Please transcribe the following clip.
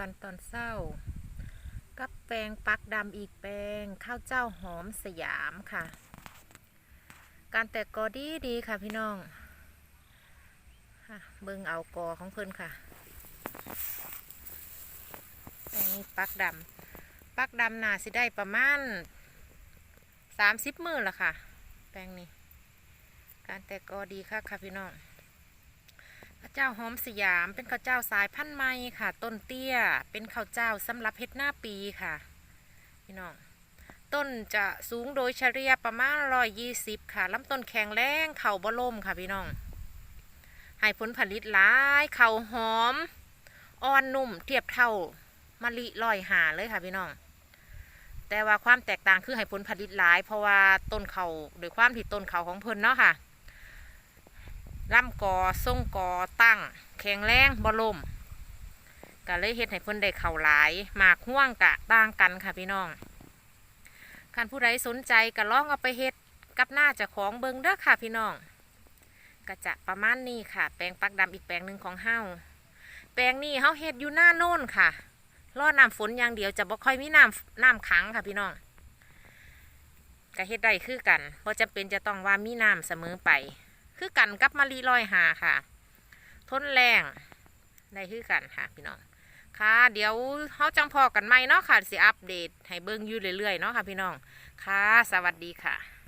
กันตอนเศร้า กับแปลงปักดำอีกแปลงข้าวเจ้าหอมสยามค่ะ การแตกกอดีดีค่ะพี่น้องค่ะเบิ่งเอากอของเพิ่นค่ะ แปลงนี้ปักดำปักดำหนาสิได้ประมาณสามสิบมือละค่ะ แปลงนี้ การแตกกอดีค่ะค่ะพี่น้อง เจ้าหอมสยามเป็นข้าวเจ้าสายพันธุ์ใหม่ค่ะ ต้นเตี้ย เป็นข้าวเจ้าสำหรับเฮ็ดหน้าปีค่ะ พี่น้อง ต้นจะสูงโดยเฉลี่ยประมาณร้อยยี่สิบค่ะลำต้นแข็งแรงเข่าบ่ล่มค่ะพี่น้อง ให้ผลผลิตหลาย เข่าหอม อ่อนนุ่ม เทียบเท่ามะลิลอยหาเลยค่ะพี่น้อง แต่ว่าความแตกต่างคือให้ผลผลิตหลาย เพราะว่าต้นเขาโดยความที่ต้นเขาของเพิ่นเนาะค่ะ ลำกอส่งกอตั้ง แข็งแรงบ่ลมก็เลยเฮ็ดให้เพิ่นได้เข่าหลายหมากห่วงกะต่างกันค่ะพี่น้องคันผู้ใดสนใจก็ลองเอาไปเฮ็ดกับหน้าจ้าของเบิงเด้อค่ะพี่น้องก็จะประมาณนี้ค่ะ แปลงปักดำอีกแปลงหนึ่งของเฮาแปลงนี้เฮาเฮ็ดอยู่หน้าโน่นค่ะรอน้ำฝนอย่างเดียวจะบ่ค่อยมีน้ำน้ำขังค่ะพี่น้องก็เฮ็ดได้คือกันบ่จำเป็นจะต้องว่ามีน้ำเสมอไป คือกันกับมะลิลอยหาค่ะ ทนแรงได้คือกันค่ะพี่น้องค่ะ เดี๋ยวเขาจังพอกันไหมเนาะค่ะสิอัปเดตให้เบิ่งอยู่เรื่อยๆเนาะค่ะพี่น้องค่ะ สวัสดีค่ะ